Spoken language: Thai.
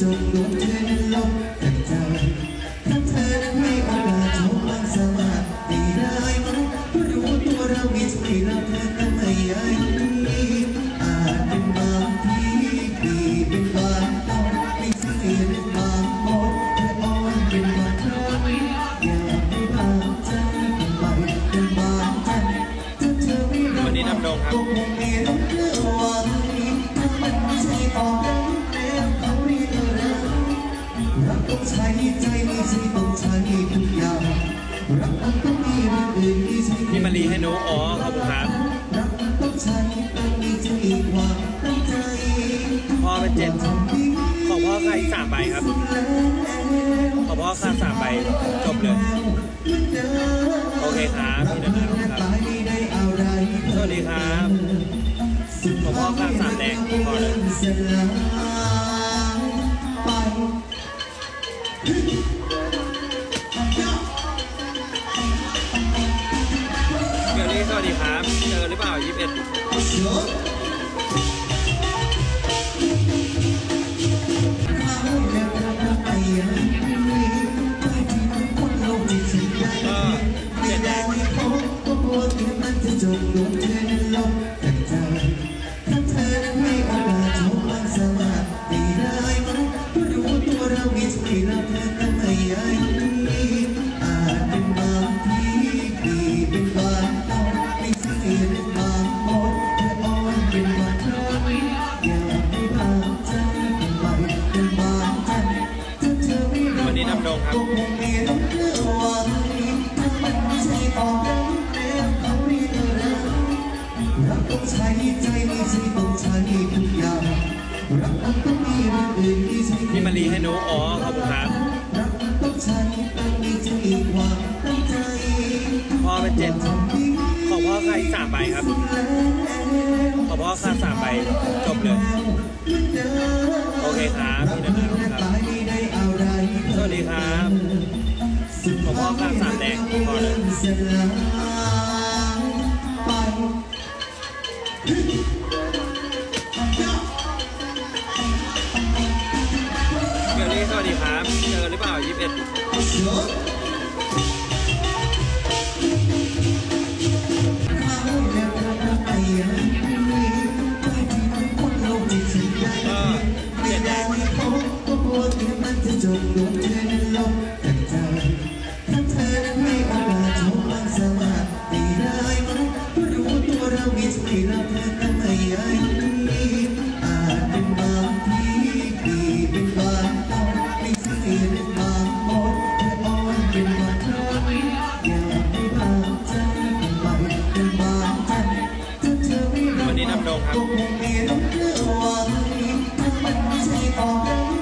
จงลงเธอนั้นลบแต่ใจถ้าเธอนั้นให้โอกาสเขามันสาารถไม่ได้มั้งเพรู้ตัวเรามีใจเราเธอทำไมยัยอาจเป็นบางทีดีนบางตอนไม่ใช่เป็นบางโมเธออ่อนเป็นบางครั้อย่าไปบางใจเป็นบางเป็นบางใจถ้าเธอไม่รักก็คงไม่รักเธอไว้ถ้ามันใช่ตอน ใช้ใจไม่ใช่ต้องใช้ทุกอย่างรักมันต้องมีเรื่องอื่นที่ใช่พี่มารีให้หนูอ๋อขอบคุณครับรักมันต้องใช้ต้องมีใจความตั้งใจพ่อเป็นเจ็ดขอพ่อใค่าอีกสามใบครับขอพ่อค่าสามใบจบเลยโอเคครับพี่นันรัท์ครับสวัสดีครับขอพ่อค่าสามแดงพอเลย หรือเปล่ายี่สิบเอ็ดเจ็ดแดง วันนี้นำโดงครับก็คงไม่รู้เรื่องว่าถ้ามันไม่ใช่ของแล้วเขาเรียกอะไรรักต้องใช้ใจไม่ใช่ต้องใช้ทุกอย่างรักมันต้องมีเรื่องอื่นที่ใช่พี่มารีให้หนูอ๋อขอบคุณครับรักมันต้องใช้ต้องมีใจความตั้งใจพ่อเป็นเจ็ดทำดีของพ่อ ค่าอีกสามใบครับขอพ่อค่าสามใบจบเลย โอเคครับพี่นันท์ครับสวัสดีครับขอพ่อค่าสามแดงพอเลยเสร็จแล้วไปเดี๋ยวนี้สวัสดีครับ เจอหรือเปล่ายี่สิบเอ็ด ก็กลัวเดี๋ยวมันจะจบลงเธอนั้นลงแต่ใจถ้าเธอนั้นไม่เอามาจบมันสมาธิได้ไหมก็รู้ตัวเรามีใจแล้วเธอก็ไม่ใหญ่อาจเป็นบางทีดีเป็นบางตอนไม่ใช่เรื่องบางหมดเธออ่อนเป็นบางครั้งอยากให้บางใจเป็นใบเป็นบางใจถ้าเธอไม่รักวันนี้นำโดงครับก็คงไม่รู้เรื่องว่าถ้ามันไม่ใช่ของ